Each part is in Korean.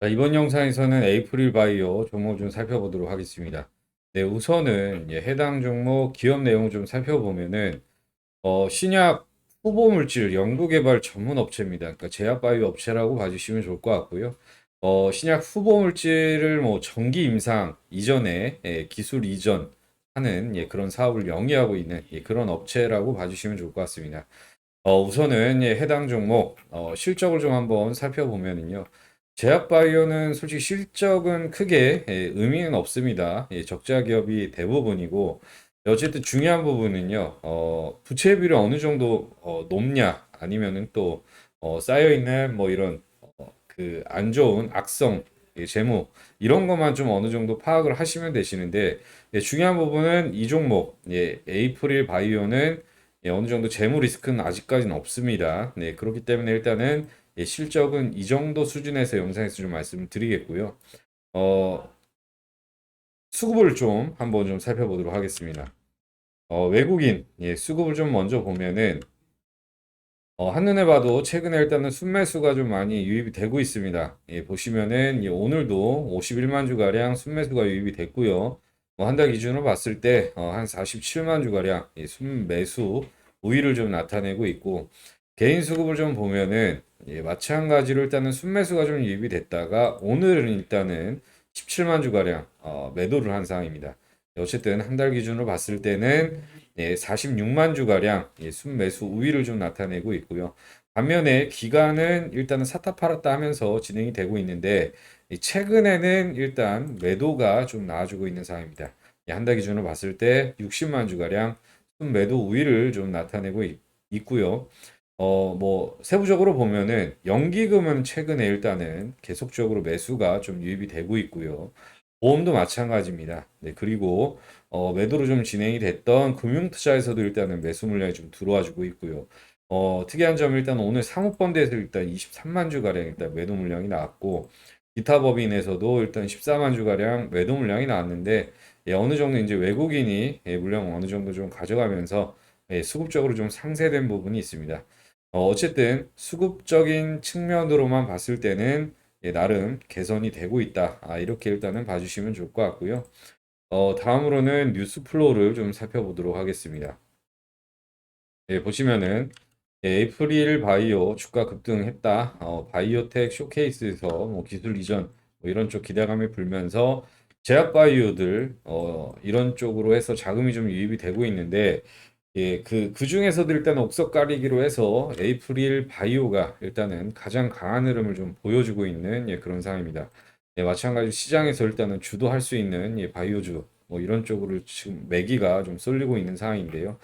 자, 이번 영상에서는 에이프릴 바이오 종목 좀 살펴보도록 하겠습니다. 네, 우선은 예, 해당 종목 기업 내용을 좀 살펴보면은 어, 신약 후보 물질 연구 개발 전문 업체입니다. 그러니까 제약 바이오 업체라고 봐주시면 좋을 것 같고요. 어, 신약 후보 물질을 뭐 전기 임상 이전에 예, 기술 이전 하는 예, 그런 사업을 영위하고 있는 예, 그런 업체라고 봐주시면 좋을 것 같습니다. 어, 우선은 예, 해당 종목 어, 실적을 좀 한번 살펴보면은요. 제약바이오는 솔직히 실적은 크게 예, 의미는 없습니다. 예, 적자 기업이 대부분이고 어쨌든 중요한 부분은요. 어, 부채 비율이 어느 정도 어, 높냐 아니면은 또 어, 쌓여 있는 뭐 이런 어, 그안 좋은 악성 예, 재무 이런 것만 좀 어느 정도 파악을 하시면 되시는데 예, 중요한 부분은 이 종목 예, 에이프릴 바이오는 예, 어느 정도 재무 리스크는 아직까지는 없습니다. 네, 그렇기 때문에 일단은 예, 실적은 이 정도 수준에서 영상에서 좀 말씀을 드리겠고요. 어, 수급을 좀 한번 좀 살펴보도록 하겠습니다. 어, 외국인 예, 수급을 좀 먼저 보면은 어, 한눈에 봐도 최근에 일단은 순매수가 좀 많이 유입이 되고 있습니다. 예, 보시면은 예, 오늘도 51만 주가량 순매수가 유입이 됐고요. 뭐 한 달 기준으로 봤을 때 어, 한 47만 주가량 예, 순매수 우위를 좀 나타내고 있고 개인 수급을 좀 보면은 예, 마찬가지로 일단은 순매수가 좀 유입이 됐다가 오늘은 일단은 17만 주가량 어, 매도를 한 상황입니다. 어쨌든 한 달 기준으로 봤을 때는 예, 46만 주가량 예, 순매수 우위를 좀 나타내고 있고요. 반면에 기간은 일단은 사타 팔았다 하면서 진행이 되고 있는데 이 최근에는 일단 매도가 좀 나와주고 있는 상황입니다. 예, 한달 기준으로 봤을 때 60만 주가량 순매도 우위를 좀 나타내고 있, 있고요. 어, 뭐, 세부적으로 보면은, 연기금은 최근에 일단은 계속적으로 매수가 좀 유입이 되고 있고요. 보험도 마찬가지입니다. 네, 그리고, 어, 매도로 좀 진행이 됐던 금융투자에서도 일단은 매수 물량이 좀 들어와 주고 있고요. 어, 특이한 점은 일단 오늘 상호펀드에서 일단 23만 주가량 일단 매도 물량이 나왔고, 기타 법인에서도 일단 14만 주가량 매도 물량이 나왔는데, 예, 어느 정도 이제 외국인이 예, 물량 어느 정도 좀 가져가면서 예, 수급적으로 좀 상쇄된 부분이 있습니다. 어, 어쨌든 수급적인 측면으로만 봤을 때는 예, 나름 개선이 되고 있다. 아, 이렇게 일단은 봐주시면 좋을 것 같고요. 어, 다음으로는 뉴스 플로우를 좀 살펴보도록 하겠습니다. 예, 보시면은 예, 에이프릴 바이오 주가 급등했다. 어, 바이오텍 쇼케이스에서 뭐 기술 이전 뭐 이런 쪽 기대감이 불면서 제약 바이오들 어, 이런 쪽으로 해서 자금이 좀 유입이 되고 있는데 예, 그, 그 중에서도 일단 옥석 가리기로 해서 에이프릴 바이오가 일단은 가장 강한 흐름을 좀 보여주고 있는 예, 그런 상황입니다. 예, 마찬가지로 시장에서 일단은 주도할 수 있는 예, 바이오주 뭐 이런 쪽으로 지금 매기가 좀 쏠리고 있는 상황인데요.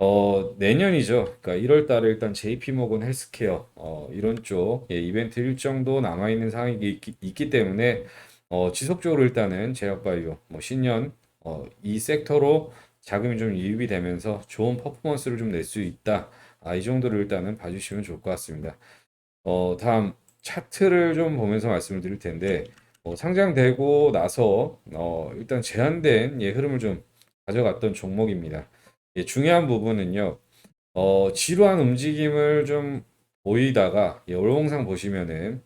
어, 내년이죠. 그러니까 1월 달에 일단 JP모건 헬스케어 어, 이런 쪽 예, 이벤트 일정도 남아 있는 상황이 있기, 있기 때문에 어, 지속적으로 일단은 제약바이오 뭐 신년 어, 이 섹터로 자금이 좀 유입이 되면서 좋은 퍼포먼스를 좀 낼 수 있다. 아, 이 정도를 일단은 봐주시면 좋을 것 같습니다. 어, 다음 차트를 좀 보면서 말씀을 드릴 텐데 어, 상장되고 나서 어, 일단 제한된 예, 흐름을 좀 가져갔던 종목입니다. 예, 중요한 부분은요. 어, 지루한 움직임을 좀 보이다가 예, 월봉상 보시면은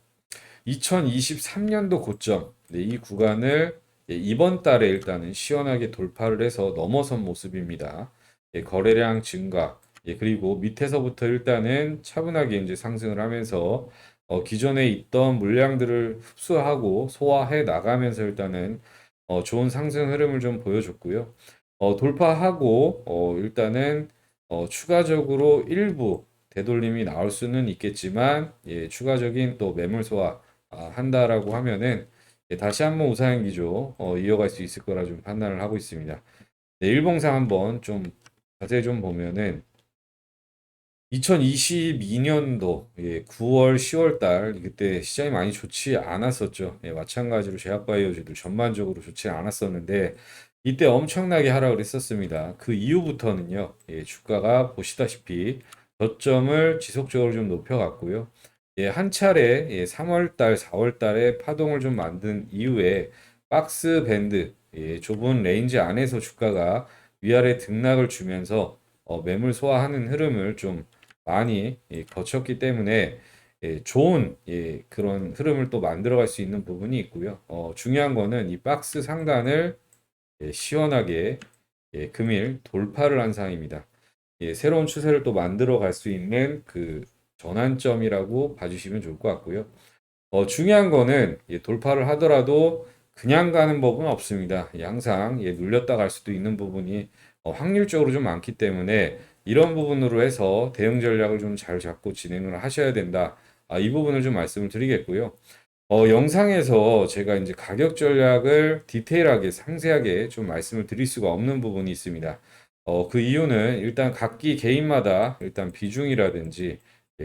2023년도 고점 네, 이 구간을 예, 이번 달에 일단은 시원하게 돌파를 해서 넘어선 모습입니다. 예, 거래량 증가, 예, 그리고 밑에서부터 일단은 차분하게 이제 상승을 하면서 어, 기존에 있던 물량들을 흡수하고 소화해 나가면서 일단은 어, 좋은 상승 흐름을 좀 보여줬고요. 어, 돌파하고 어, 일단은 어, 추가적으로 일부 되돌림이 나올 수는 있겠지만 예, 추가적인 또 매물 소화 아, 한다라고 하면은 예, 다시 한번 우상향 기조 어, 이어갈 수 있을 거라 좀 판단을 하고 있습니다. 네, 일봉상 한번 좀 자세히 좀 보면은 2022년도 예, 9월, 10월 달 그때 시장이 많이 좋지 않았었죠. 예, 마찬가지로 제약바이오주도 전반적으로 좋지 않았었는데 이때 엄청나게 하락을 했었습니다. 그 이후부터는요, 예, 주가가 보시다시피 저점을 지속적으로 좀 높여갔고요. 예, 한 차례 예, 3월 달, 4월 달에 파동을 좀 만든 이후에 박스 밴드 예, 좁은 레인지 안에서 주가가 위아래 등락을 주면서 어, 매물 소화하는 흐름을 좀 많이 예, 거쳤기 때문에 예, 좋은 예, 그런 흐름을 또 만들어갈 수 있는 부분이 있고요. 어, 중요한 거는 이 박스 상단을 예, 시원하게 예, 금일 돌파를 한 상황입니다. 예, 새로운 추세를 또 만들어 갈 수 있는 그 전환점이라고 봐주시면 좋을 것 같고요. 어, 중요한 거는 예, 돌파를 하더라도 그냥 가는 법은 없습니다. 예, 항상 예, 눌렸다 갈 수도 있는 부분이 어, 확률적으로 좀 많기 때문에 이런 부분으로 해서 대응 전략을 좀 잘 잡고 진행을 하셔야 된다. 아, 이 부분을 좀 말씀을 드리겠고요. 어, 영상에서 제가 이제 가격 전략을 디테일하게 상세하게 좀 말씀을 드릴 수가 없는 부분이 있습니다. 어, 그 이유는 일단 각기 개인마다 일단 비중이라든지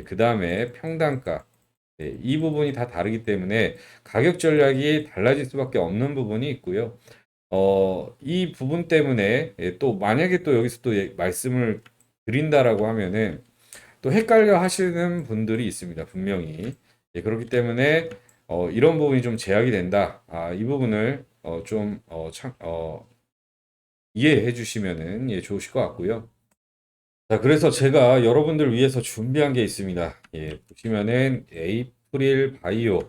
그 다음에 평단가 예, 이 부분이 다 다르기 때문에 가격 전략이 달라질 수밖에 없는 부분이 있고요. 어, 이 부분 때문에 예, 또 만약에 또 여기서 또 예, 말씀을 드린다라고 하면은 또 헷갈려 하시는 분들이 있습니다. 분명히. 예, 그렇기 때문에 어, 이런 부분이 좀 제약이 된다. 아, 이 부분을 어, 좀 어, 참, 어, 이해해 주시면은 예, 좋으실 것 같고요. 자, 그래서 제가 여러분들 위해서 준비한 게 있습니다. 예, 보시면은 에이프릴 바이오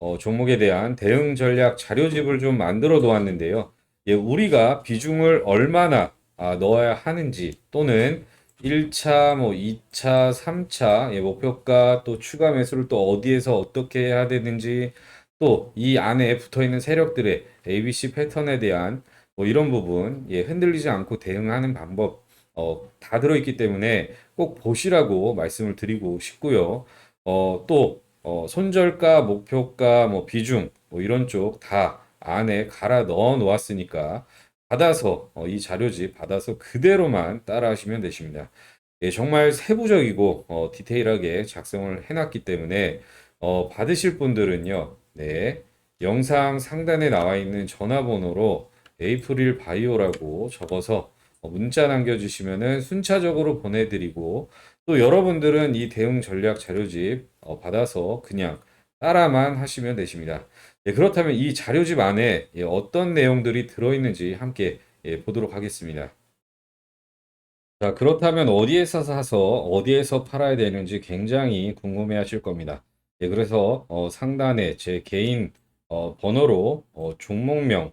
어, 종목에 대한 대응 전략 자료집을 좀 만들어 놓았는데요. 예, 우리가 비중을 얼마나 아, 넣어야 하는지 또는 1차, 뭐 2차, 3차 예, 목표가 또 추가 매수를 또 어디에서 어떻게 해야 되는지 또 이 안에 붙어 있는 세력들의 ABC 패턴에 대한 뭐 이런 부분 예, 흔들리지 않고 대응하는 방법 어, 다 들어있기 때문에 꼭 보시라고 말씀을 드리고 싶고요. 어, 또 어, 손절가, 목표가, 뭐 비중 뭐 이런 쪽 다 안에 갈아 넣어 놓았으니까 받아서 어, 이 자료집 받아서 그대로만 따라하시면 되십니다. 예, 정말 세부적이고 어, 디테일하게 작성을 해놨기 때문에 어, 받으실 분들은요, 네, 영상 상단에 나와 있는 전화번호로 에이프릴 바이오라고 적어서 어, 문자 남겨주시면은 순차적으로 보내드리고 또 여러분들은 이 대응 전략 자료집 어, 받아서 그냥 따라만 하시면 되십니다. 예, 그렇다면 이 자료집 안에 예, 어떤 내용들이 들어있는지 함께 예, 보도록 하겠습니다. 자, 그렇다면 어디에서 사서 어디에서 팔아야 되는지 굉장히 궁금해 하실 겁니다. 예, 그래서 어, 상단에 제 개인 어, 번호로 어, 종목명